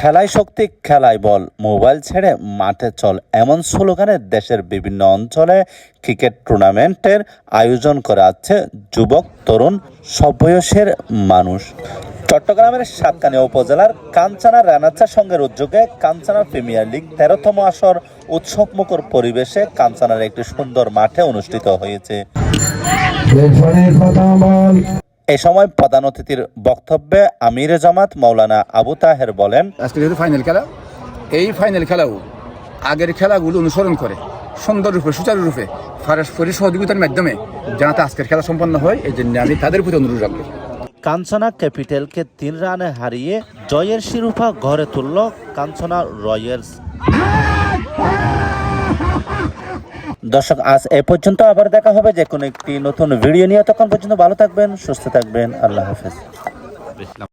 খেলায় শক্তি খেলায় বল, মোবাইল ছেড়ে মাঠে চল এমন স্লোগানে দেশের বিভিন্ন অঞ্চলে ক্রিকেট টুর্নামেন্টের আয়োজন করা আছে যুবক, তরুণ, সব বয়সের মানুষ। চট্টগ্রামের সাতকানিয়া উপজেলার কাঞ্চানা রানাচা সংঘের উদ্যোগে কাঞ্চানা প্রিমিয়ার লিগ তেরোতম আসর উৎসবমুখর পরিবেশে কাঞ্চানার একটি সুন্দর মাঠে অনুষ্ঠিত হয়েছে। এ সময় প্রধান অতিথির বক্তব্যে আমির জামাত মৌলানা আবু তাহের বলেন আজকে যেহেতু ফাইনাল খেলা এই ফাইনাল খেলাও আগের খেলাগুলো অনুসরণ করে সুন্দররূপে সুচারুরূপে পারস্পরিক সহযোগিতার মাধ্যমে যাতে আজকের খেলা সম্পন্ন হয় এই জন্য আমি তাদের প্রতি অনুরোধ রাখব। কাঞ্চনা ক্যাপিটালকে তিন রানে হারিয়ে জয়ের শিরোপা ঘরে তুলল কাঞ্চনা রয়্যালস। দর্শক, আজ এ পর্যন্ত আবার দেখা হবে যে কোনো একটি নতুন ভিডিও নিয়ে। তখন পর্যন্ত ভালো থাকবেন, সুস্থ থাকবেন। আল্লাহ হাফেজ।